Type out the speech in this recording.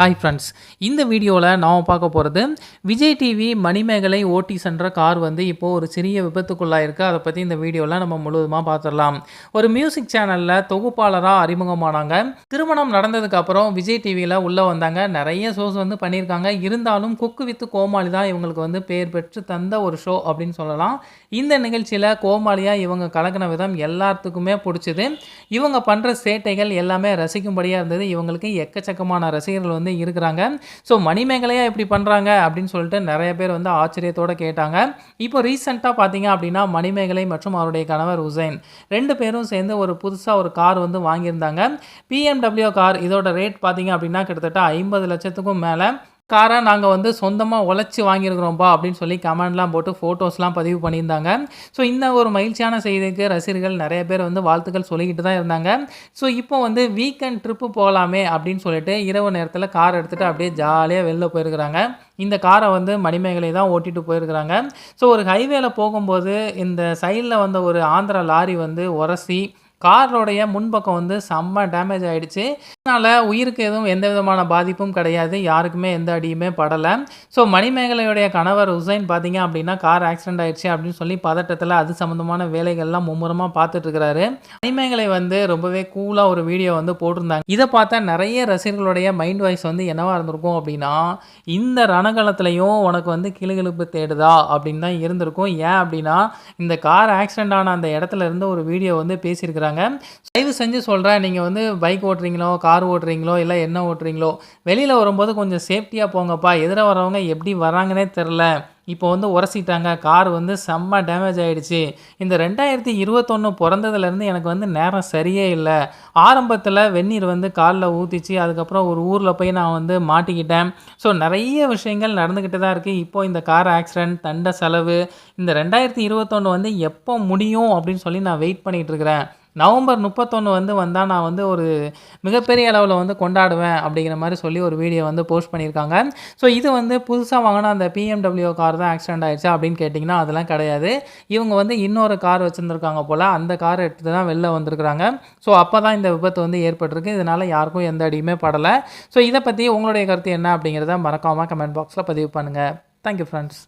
Hi friends இந்த வீடியோவில் நாம் பார்க்க போகிறது விஜய் டிவி மணிமேகலை ஓட்டி சென்ற கார் வந்து இப்போது ஒரு சிறிய விபத்துக்குள்ளாயிருக்கு. அதை பற்றி இந்த வீடியோவில் நம்ம முழுவதுமாக பார்த்துடலாம். ஒரு மியூசிக் சேனலில் தொகுப்பாளராக அறிமுகமானாங்க. திருமணம் நடந்ததுக்கு அப்புறம் விஜய் டிவியில் உள்ளே வந்தாங்க. நிறைய ஷோஸ் வந்து பண்ணியிருக்காங்க. இருந்தாலும் குக்கு வித்து கோமாளி தான் இவங்களுக்கு வந்து பேர் பெற்று தந்த ஒரு ஷோ அப்படின்னு சொல்லலாம். இந்த நிகழ்ச்சியில் கோமாளியாக இவங்க கலக்கின விதம் எல்லாத்துக்குமே பிடிச்சிது. இவங்க பண்ணுற சேட்டைகள் எல்லாமே ரசிக்கும்படியாக இருந்தது. இவங்களுக்கு எக்கச்சக்கமான ரசிகர்கள் வந்து இருக்கிறாங்க. ஸோ மணிமேகலையாக இப்படி பண்ணுறாங்க அப்படின்னு சொல்லிட்டு நிறைய பேர் வந்து ஆச்சரியத்தோடு கேட்டாங்க. இப்போ ரீசெண்டாக பார்த்தீங்க அப்படின்னா மணிமேகலை மற்றும் அவருடைய கணவர் உசைன் ரெண்டு பேரும் சேர்ந்து ஒரு புதுசாக ஒரு கார் வந்து வாங்கியிருந்தாங்க. பிஎம்டபிள்யூ கார் இதோட ரேட் பார்த்தீங்க அப்படின்னா கிட்டத்தட்ட ஐம்பது லட்சத்துக்கும் மேலே. காரை நாங்கள் வந்து சொந்தமாக உழைச்சி வாங்கியிருக்கிறோம்ப்பா அப்படின்னு சொல்லி கமெண்ட்லாம் போட்டு ஃபோட்டோஸ்லாம் பதிவு பண்ணியிருந்தாங்க. ஸோ இந்த ஒரு மகிழ்ச்சியான செய்திக்கு ரசிகர்கள் நிறைய பேர் வந்து வாழ்த்துக்கள் சொல்லிக்கிட்டு தான் இருந்தாங்க. ஸோ இப்போ வந்து வீக்கெண்ட் ட்ரிப்பு போகலாமே அப்படின்னு சொல்லிட்டு இரவு நேரத்தில் கார் எடுத்துகிட்டு அப்படியே ஜாலியாக வெளில போயிருக்கிறாங்க. இந்த காரை வந்து மணிமேகலை தான் ஓட்டிகிட்டு போயிருக்கிறாங்க. ஸோ ஒரு ஹைவேல போகும்போது இந்த சைடில் வந்த ஒரு ஆந்திரா லாரி வந்து உரசி காரோடைய முன்பக்கம் வந்து செம்ம டேமேஜ் ஆகிடுச்சு அதனால் உயிருக்கு எதுவும் எந்த விதமான பாதிப்பும் கிடையாது. யாருக்குமே எந்த அடியுமே படலை. ஸோ மணிமேகலையுடைய கணவர் உசைன் பார்த்தீங்க அப்படின்னா கார் ஆக்சிடென்ட் ஆயிடுச்சு அப்படின்னு சொல்லி பதட்டத்தில் அது சம்மந்தமான வேலைகள்லாம் மும்முரமாக பார்த்துட்ருக்கிறாரு மணிமேகலை வந்து ரொம்பவே கூலாக ஒரு வீடியோ வந்து போட்டிருந்தாங்க. இதை பார்த்தா நிறைய ரசிகர்களுடைய மைண்ட் வாய்ஸ் வந்து என்னவாக இருந்திருக்கும் அப்படின்னா இந்த ரணகலத்துலையும் உனக்கு வந்து கிளுகிழுப்பு தேடுதா அப்படின்னு தான் இருந்திருக்கும். ஏன் அப்படின்னா இந்த கார் ஆக்சிடென்ட் ஆன அந்த இடத்துல இருந்து ஒரு வீடியோ வந்து பேசியிருக்கிறாங்க. தயவு செஞ்சு சொல்கிறேன் நீங்கள் வந்து பைக் ஓட்டுறீங்களோ கார் கார் ஓட்டுறீங்களோ இல்லை என்ன ஓட்டுறீங்களோ வெளியில் வரும்போது கொஞ்சம் சேஃப்டியாக போங்கப்பா. எதிர வரவங்க எப்படி வராங்கன்னே தெரில இப்போ வந்து உரசிட்டாங்க. கார் வந்து செம்ம டேமேஜ் ஆகிடுச்சு இந்த ரெண்டாயிரத்தி இருபத்தொன்று பிறந்ததுலேருந்து எனக்கு வந்து நேரம் சரியே இல்லை. ஆரம்பத்தில் வெந்நீர் வந்து காலில் ஊற்றிச்சு அதுக்கப்புறம் ஒரு ஊரில் போய் நான் வந்து மாட்டிக்கிட்டேன். ஸோ நிறைய விஷயங்கள் நடந்துக்கிட்டு தான் இருக்குது இப்போது இந்த கார் ஆக்சிடென்ட் தண்ட செலவு இந்த ரெண்டாயிரத்தி இருபத்தொன்று வந்து எப்போ முடியும் அப்படின்னு சொல்லி நான் வெயிட் பண்ணிகிட்டு இருக்கிறேன். நவம்பர் முப்பத்தொன்று வந்து வந்தால் நான் வந்து ஒரு மிகப்பெரிய அளவில் வந்து கொண்டாடுவேன் அப்படிங்கிற மாதிரி சொல்லி ஒரு வீடியோ வந்து போஸ்ட் பண்ணியிருக்காங்க. ஸோ இது வந்து புதுசாக வாங்கின அந்த பிஎம்டபிள்யூ கார் தான் ஆக்சிடென்ட் ஆயிடுச்சு அப்படின்னு கேட்டிங்கன்னா அதெல்லாம் கிடையாது. இவங்க வந்து இன்னொரு கார் வச்சுருந்துருக்காங்க போல் அந்த கார் எடுத்து தான் வெளில வந்திருக்கிறாங்க. ஸோ அப்போ தான் இந்த விபத்து வந்து ஏற்பட்டிருக்கு. இதனால் யாருக்கும் எந்த அடியுமே படலை. ஸோ இதை பற்றி உங்களுடைய கருத்து என்ன அப்படிங்கிறத மறக்காமல் கமெண்ட் பாக்ஸில் பதிவு பண்ணுங்கள் தேங்க்யூ ஃப்ரெண்ட்ஸ்